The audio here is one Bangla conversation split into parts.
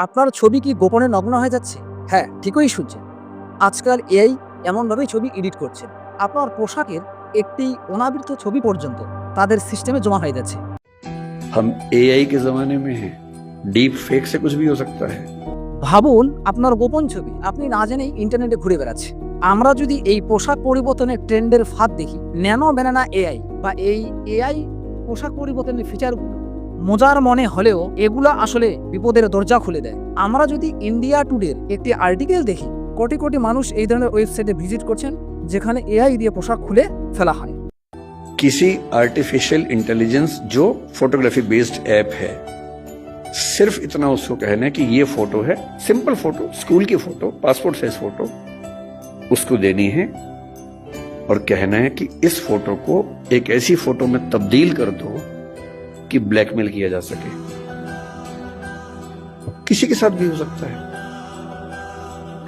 আপনার ছবি কি গোপনে নগ্ন হয়ে যাচ্ছে হ্যাঁ ঠিকই শুনছেন আজকাল এআই এমনভাবেই ছবি এডিট করছে আপনার পোশাকের একটি অনাবৃত ছবি পর্যন্ত তাদের সিস্টেমে জমা হয়ে যাচ্ছে हम एआई के जमाने में हैं डीप फेक से कुछ भी हो सकता है ভাবুন আপনার গোপন ছবি আপনি না জেনেই ইন্টারনেটে ঘুরে বেড়াচ্ছে আমরা যদি এই পোশাক পরিবর্তনের ট্রেন্ডের ফাঁদ দেখি ন্যানো ব্যানানা এআই বা এই এআই পোশাক পরিবর্তনের ফিচারগুলো মজার মনে হলেও এগুলা আসলে বিপদের দরজা খুলে দেয় আমরা যদি ইন্ডিয়া টুডের একটি আর্টিকেল দেখি কোটি কোটি মানুষ এই ধরনের ওয়েবসাইটে ভিজিট করছেন যেখানে এআই দিয়ে পোশাক খুলে ফেলা হয় किसी आर्टिफिशियल इंटेलिजेंस जो फोटोग्राफी बेस्ड ऐप है सिर्फ इतना उसको कहना है कि ये फोटो है सिंपल फोटो स्कूल की फोटो पासपोर्ट साइज फोटो उसको देनी है और कहना है कि इस फोटो को एक ऐसी फोटो में तब्दील कर दो कि ब्लैकमेल किया जा सके किसी के साथ भी हो सकता है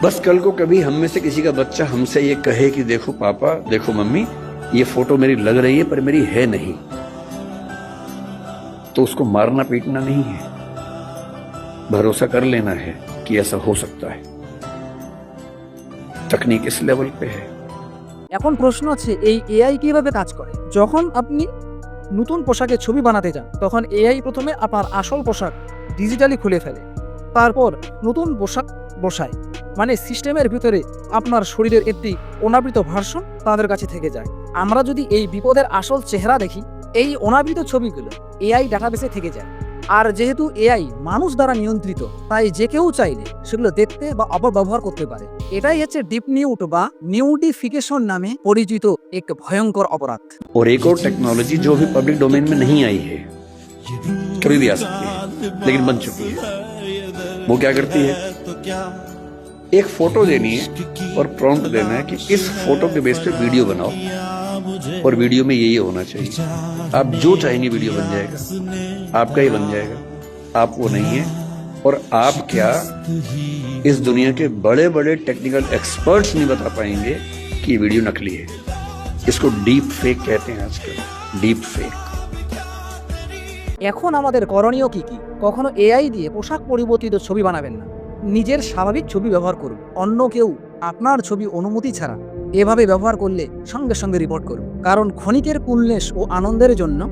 बस कल को कभी हम में से किसी का बच्चा हमसे ये कहे कि देखो पापा देखो मम्मी ये फोटो मेरी लग रही है पर मेरी है नहीं तो उसको मारना पीटना नहीं है भरोसा कर लेना है कि ऐसा हो सकता है तकनीक इस लेवल पे है এখন প্রশ্ন হচ্ছে এই এআই কিভাবে কাজ করে যখন আপনি নতুন পোশাকে ছবি বানাতে যান, তখন এআই প্রথমে আপনার আসল পোশাক ডিজিটালি খুলে ফেলে। তারপর নতুন পোশাক বসায় মানে সিস্টেমের ভিতরে আপনার শরীরের একটি অনাবৃত ভার্সন তাদের কাছে থেকে যায়। আমরা যদি এই বিপদের আসল চেহারা দেখি, এই অনাবৃত ছবিগুলো এআই ডাটাবেসে থেকে যায়। আর যেহেতু এআই মানুষ দ্বারা নিয়ন্ত্রিত তাই যে কেউ চাইলে সেগুলো দেখতে বা অপব্যবহার করতে পারে এটাই হচ্ছে ডিপ নিউট বা নিউডিফিকেশন নামে পরিচিত এক ভয়ঙ্কর অপরাধ और एक और टेक्नोलॉजी जो अभी पब्लिक डोमेन में नहीं आई है कभी भी आ सकती है लेकिन बन चुकी है वो क्या करती है एक फोटो देनी है और प्रॉम्प्ट देना है कि इस फोटो के बेस पे वीडियो बनाओ और वीडियो में यही होना चाहिए आप जो चाहेंगे वीडियो बन जाएगा आपका ही बन जाएगा आप वो नहीं है और आप क्या इस दुनिया के बड़े बड़े टेक्निकल एक्सपर्ट्स नहीं बता पाएंगे कि ये वीडियो नकली है इसको डीप फेक कहते हैं आजकल डीप फेक এখন আমাদের করণীয় কি কি কখনো এআই দিয়ে পোশাক পরিবর্তিত ছবি বানাবেন না নিজের স্বাভাবিক ছবি ব্যবহার করুন অন্য কেউ আপনার ছবি অনুমতি ছাড়া এভাবে ব্যবহার করলে সঙ্গে সঙ্গে রিপোর্ট করুন কারণ ক্ষণিকের কুলনেস ও আনন্দের জন্য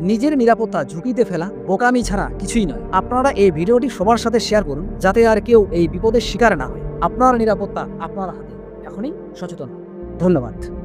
নিজের নিরাপত্তা ঝুঁকিতে ফেলা, বোকামি ছাড়া কিছুই নয়। আপনারা এই ভিডিওটি সবার সাথে শেয়ার করুন, যাতে আর কেউ এই বিপদের শিকার না হয়। আপনার নিরাপত্তা আপনার হাতে। এখনই সচেতন ধন্যবাদ।